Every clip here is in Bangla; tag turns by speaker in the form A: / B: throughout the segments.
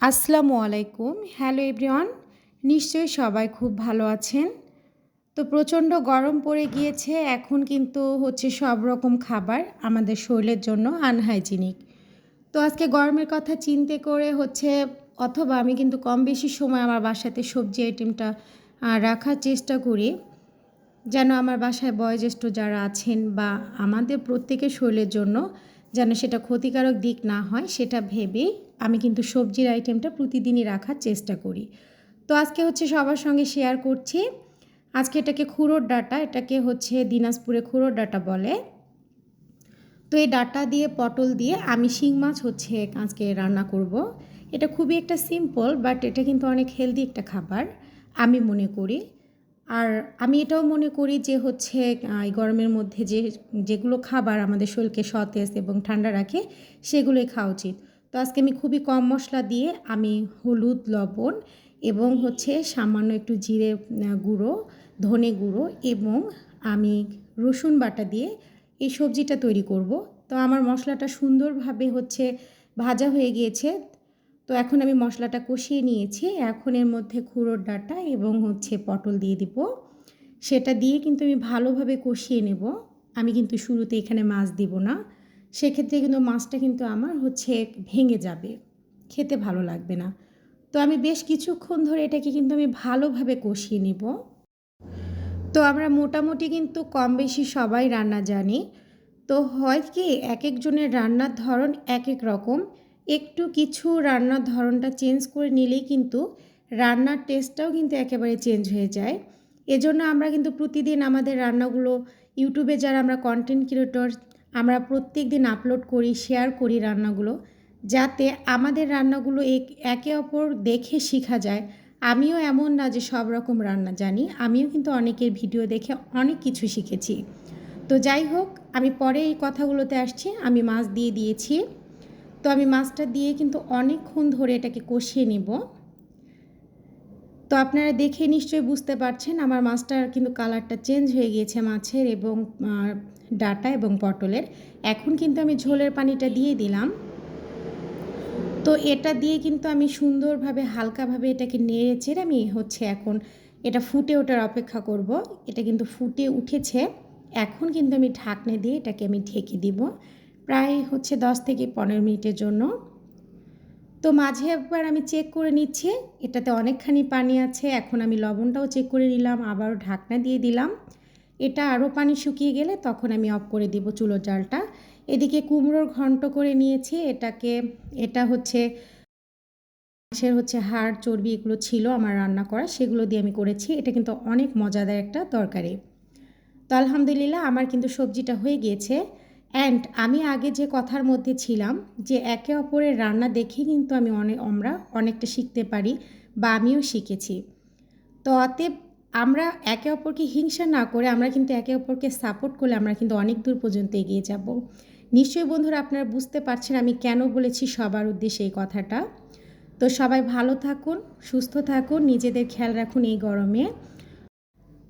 A: আসসালামু আলাইকুম। হ্যালো এভরিওয়ান, নিশ্চয়ই সবাই খুব ভালো আছেন। তো প্রচণ্ড গরম পড়ে গিয়েছে, এখন কিন্তু হচ্ছে সব রকম খাবার আমাদের শরীরের জন্য আনহাইজিনিক তো আজকে গরমের কথা চিন্তে করে হচ্ছে, অথবা আমি কিন্তু কম বেশি সময় আমার বাসাতে সবজি আইটেমটা রাখার চেষ্টা করি। যেন আমার বাসায় বয়োজ্যেষ্ঠ যারা আছেন বা আমাদের প্রত্যেকের শরীরের জন্য যেন সেটা ক্ষতিকারক দিক না হয়, সেটা ভেবেই আমি কিন্তু সবজির আইটেমটা প্রতিদিনই রাখার চেষ্টা করি। তো আজকে হচ্ছে সবার সঙ্গে শেয়ার করছি। আজকে এটাকে খুঁড়োর ডাটা, এটাকে হচ্ছে দিনাজপুরে খুঁড়োর ডাটা বলে। তো এই ডাটা দিয়ে, পটল দিয়ে আমি শিং মাছ হচ্ছে আজকে রান্না করব। এটা খুবই একটা সিম্পল বাট এটা কিন্তু অনেক হেলদি একটা খাবার, আমি মনে করি। আর আমি এটাও মনে করি যে হচ্ছে এই গরমের মধ্যে যে, যেগুলো খাবার আমাদের শরীরকে সতেজ এবং ঠান্ডা রাখে, সেগুলোই খাওয়া উচিত। তো আজকে আমি খুবই কম মশলা দিয়ে আমি হলুদ, লবণ এবং হচ্ছে সামান্য একটু জিরে গুঁড়ো, ধনে গুঁড়ো এবং আমি রসুন বাটা দিয়ে এই সবজিটা তৈরি করব। তো আমার মশলাটা সুন্দরভাবে হচ্ছে ভাজা হয়ে গিয়েছে। তো এখন আমি মশলাটা কষিয়ে নিয়েছি। এখন এর মধ্যে খুঁড়োর ডাটা এবং হচ্ছে পটল দিয়ে দিব। সেটা দিয়ে কিন্তু আমি ভালোভাবে কষিয়ে নেব। আমি কিন্তু শুরুতে এখানে মাছ দিব না। সেক্ষেত্রে কিন্তু মাছটা কিন্তু আমার হচ্ছে ভেঙে যাবে। খেতে ভালো লাগবে না। তো আমি বেশ কিছুক্ষণ ধরে এটাকে কিন্তু আমি ভালোভাবে কষিয়ে নেব। তো আমরা মোটামুটি কিন্তু কম বেশি সবাই রান্না জানি। তো হয় কি এক একজনের রান্নার ধরন এক এক রকম। একটু কিছু রান্নার ধরনটা চেঞ্জ করে নিলেই কিন্তু রান্নার টেস্টটাও কিন্তু একেবারে চেঞ্জ হয়ে যায়। এজন্য আমরা কিন্তু প্রতিদিন আমাদের রান্নাগুলো ইউটিউবে যারা আমরা কন্টেন্ট ক্রিয়েটর আমরা প্রত্যেক দিন আপলোড করি শেয়ার করি রান্নাগুলো, যাতে আমাদের রান্নাগুলো একে অপর দেখে শেখা যায়। আমিও এমন না যে সব রকম রান্না জানি, আমিও কিন্তু অনেকের ভিডিও দেখে অনেক কিছু শিখেছি। তো যাই হোক, আমি পরে এই কথাগুলোতে আসছি, আমি মাছ দিয়ে দিয়েছি। তো আমি মাছটা দিয়ে কিন্তু অনেকক্ষণ ধরে এটাকে কষিয়ে নিব। তো আপনারা দেখে নিশ্চয়ই বুঝতে পারছেন, আমার মাছটার কিন্তু কালারটা চেঞ্জ হয়ে গিয়েছে মাছের এবং ডাটা এবং পটলের। এখন কিন্তু আমি ঝোলের পানিটা দিয়ে দিলাম। তো এটা দিয়ে কিন্তু আমি সুন্দরভাবে, হালকাভাবে এটাকে নেড়ে চেড়ে আমি হচ্ছে এখন এটা ফুটে ওঠার অপেক্ষা করব। এটা কিন্তু ফুটে উঠেছে। এখন কিন্তু আমি ঢাকনে দিয়ে এটাকে আমি ঢেকে দিব প্রায় হচ্ছে দশ থেকে পনেরো মিনিটের জন্য। তো মাঝে একবার আমি চেক করে নিচ্ছি। এটাতে অনেকখানি পানি আছে। এখন আমি লবণটাও চেক করে নিলাম, আবারও ঢাকনা দিয়ে দিলাম। এটা আরও পানি শুকিয়ে গেলে তখন আমি অফ করে দিব চুলোর জালটা। এদিকে কুমড়োর ঘন্ট করে নিয়েছি, এটাকে, এটা হচ্ছে মাংসের হচ্ছে হাড়, চর্বি এগুলো ছিল আমার রান্না করা, সেগুলো দিয়ে আমি করেছি। এটা কিন্তু অনেক মজাদার একটা তরকারি। তো আলহামদুলিল্লাহ আমার কিন্তু সবজিটা হয়ে গিয়েছে। অ্যান্ড আমি আগে যে কথার মধ্যে ছিলাম যে একে অপরের রান্না দেখে কিন্তু আমি অনেক আমরা অনেকটা শিখতে পারি বা আমিও শিখেছি। তো অতএব আমরা একে অপরকে হিংসা না করে আমরা কিন্তু একে অপরকে সাপোর্ট করলে আমরা কিন্তু অনেক দূর পর্যন্ত এগিয়ে যাব। নিশ্চয়ই বন্ধুরা আপনারা বুঝতে পারছেন আমি কেন বলেছি সবার উদ্দেশ্যে এই কথাটা। তো সবাই ভালো থাকুন, সুস্থ থাকুন, নিজেদের খেয়াল রাখুন এই গরমে।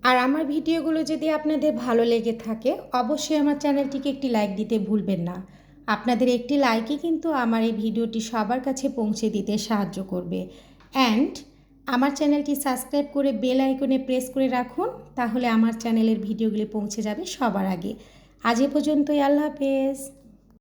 A: আর আমার ভিডিওগুলো যদি আপনাদের ভালো লেগে থাকে, অবশ্যই আমার চ্যানেলটিকে একটি লাইক দিতে ভুলবেন না। আপনাদের একটি লাইকই কিন্তু আমার এই ভিডিওটি সবার কাছে পৌঁছে দিতে সাহায্য করবে। অ্যান্ড আমার চ্যানেলটি সাবস্ক্রাইব করে বেল আইকনে প্রেস করে রাখুন, তাহলে আমার চ্যানেলের ভিডিওগুলি পৌঁছে যাবে সবার আগে। আজ এ পর্যন্তই, আল্লাহ হাফেজ।